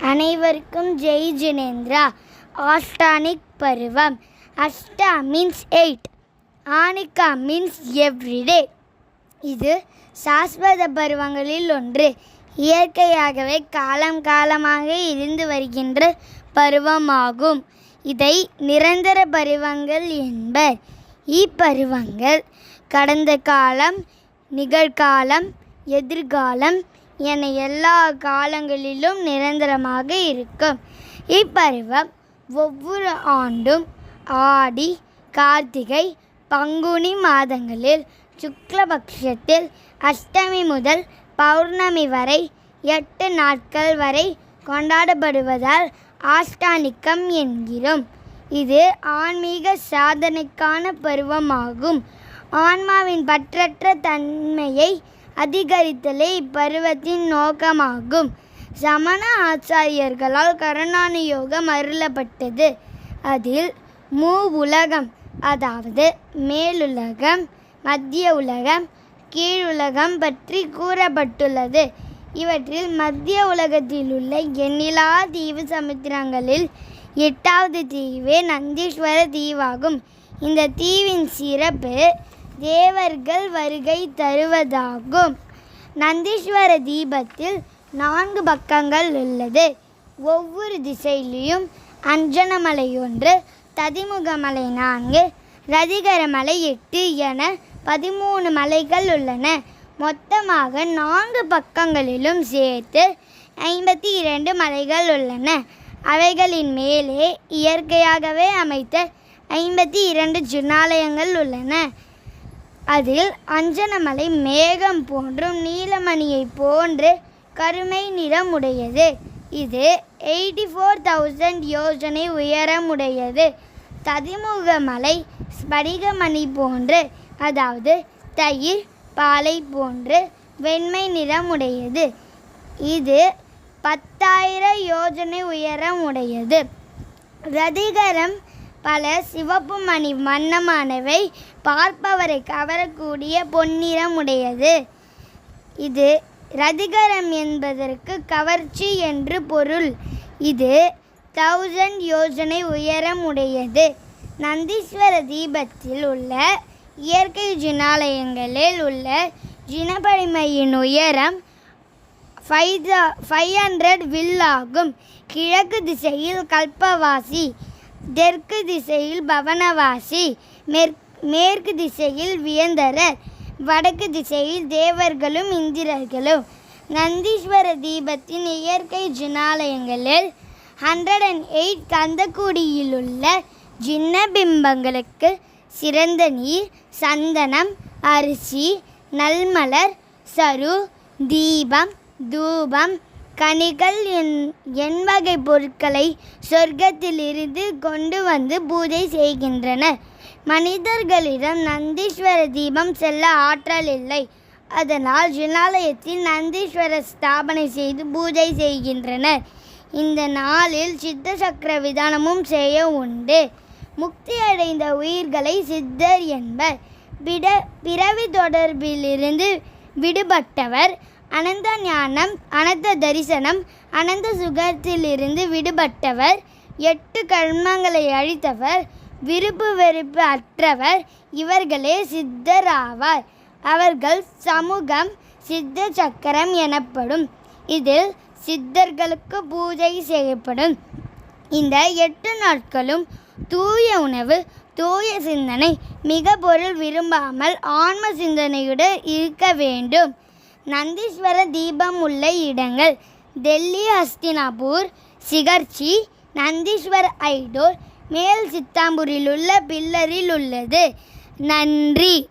அனைவருக்கும் ஜெய் ஜினேந்திரா. ஆஸ்டானிக் பருவம். Ashta means eight anika means everyday இது சாஸ்வத பருவங்களில் ஒன்று. இயற்கையாகவே காலம் காலமாக இருந்து வருகின்ற பருவமாகும். இதை நிரந்தர பருவங்கள் என்பர். இப்பருவங்கள் கடந்த காலம் நிகழ்காலம் எதிர்காலம் என எல்லா காலங்களிலும் நிரந்தரமாக இருக்கும். இப்பருவம் ஒவ்வொரு ஆண்டும் ஆடி கார்த்திகை பங்குனி மாதங்களில் சுக்லபக்ஷத்தில் அஷ்டமி முதல் பௌர்ணமி வரை எட்டு நாட்கள் வரை கொண்டாடப்படுவதால் ஆஷ்டானிக்கம் என்கிறோம். இது ஆன்மீக சாதனைக்கான பருவமாகும். ஆன்மாவின் பற்றற்ற தன்மையை அதிகரித்தலே இப்பருவத்தின் நோக்கமாகும். சமண ஆச்சாரியர்களால் கருணாநியோகம் அருளப்பட்டது. அதில் மூ உலகம் அதாவது மேலுலகம் மத்திய உலகம் கீழுலகம் பற்றி கூறப்பட்டுள்ளது. இவற்றில் மத்திய உலகத்தில் உள்ள எண்ணிலா தீவு சமுத்திரங்களில் எட்டாவது தீவே நந்தீஸ்வர தீவாகும். இந்த தீவின் சிறப்பு தேவர்கள் வருகை தருவதாகும். நந்தீஸ்வர தீபத்தில் நான்கு பக்கங்கள் உள்ளது. ஒவ்வொரு திசையிலும் அஞ்சனமலை ஒன்று ததிமுகமலை நான்கு ரதிகரமலை எட்டு என பதிமூணு மலைகள் உள்ளன. மொத்தமாக நான்கு பக்கங்களிலும் சேர்த்து ஐம்பத்தி இரண்டு மலைகள் உள்ளன. அவைகளின் மேலே இயற்கையாகவே அமைத்த ஐம்பத்தி இரண்டு ஜிர்ணாலயங்கள் உள்ளன. அதில் அஞ்சனமலை மேகம் போன்றும் நீலமணியை போன்று கருமை நிறம் உடையது இது எயிட்டி ஃபோர் தௌசண்ட் யோஜனை உயரமுடையது. ததிமுகமலை ஸ்படிகமணி போன்று அதாவது தயிர் பாலை போன்று வெண்மை நிறமுடையது. இது பத்தாயிரம் யோஜனை உயரம் உடையது ரதிகரம் பல சிவப்பு மணி வண்ணமானவை பார்ப்பவரை கவரக்கூடிய பொன்னிறம் உடையது இது ரதிகரம் என்பதற்கு கவர்ச்சி என்று பொருள். இது தௌசண்ட் யோஜனை உயரம் உடையது நந்தீஸ்வர தீபத்தில் உள்ள இயற்கை ஜினாலயங்களில் உள்ள ஜினபடிமையின் உயரம் ஃபைவ் ஃபைவ் ஹண்ட்ரட் வில் ஆகும். கிழக்கு திசையில் கல்பவாசி தெற்கு திசையில் பவனவாசி மேற் மேற்கு திசையில் வியந்தரர் வடக்கு திசையில் தேவர்களும் இந்திரர்களும். நந்தீஸ்வர தீபத்தின் இயற்கை ஜினாலயங்களில் ஹண்ட்ரட் அண்ட் எயிட் கந்தக்குடியில் உள்ள ஜின்ன பிம்பங்களுக்கு சிறந்த நீர் சந்தனம் அரிசி நல்மலர் சரு தீபம் தூபம் கனிகள் என் என் வகை பொருட்களை சொர்க்கத்திலிருந்து கொண்டு வந்து பூஜை செய்கின்றனர். மனிதர்களிடம் நந்தீஸ்வர தீபம் செல்ல ஆற்றல் இல்லை. அதனால் ஜினாலயத்தில் நந்தீஸ்வர ஸ்தாபனை செய்து பூஜை செய்கின்றனர். இந்த நாளில் சித்த சக்கர விதானமும் செய்ய உண்டு. முக்தி அடைந்த உயிர்களை சித்தர் என்பர். விட பிறவி தொடர்பிலிருந்து விடுபட்டவர். அனந்த ஞானம் அனந்த தரிசனம் அனந்த சுகத்திலிருந்து விடுபட்டவர் எட்டு கர்மங்களை அழித்தவர் விருப்பு வெறுப்பு அற்றவர் இவர்களே சித்தர் ஆவார் அவர்கள் சமூகம் சித்த சக்கரம் எனப்படும். இதில் சித்தர்களுக்கு பூஜை செய்யப்படும். இந்த எட்டு நாட்களும் தூய உணவு தூய சிந்தனை மிக பொருள் விரும்பாமல் ஆன்ம சிந்தனையுடன் இருக்க வேண்டும். நந்தீஸ்வர தீபம் உள்ள இடங்கள் டெல்லி ஹஸ்தினாபூர் சிகர்ச்சி நந்தீஸ்வர் ஐடோர் மேல் சித்தாம்பூரில் உள்ள பில்லரில் உள்ளது. நன்றி.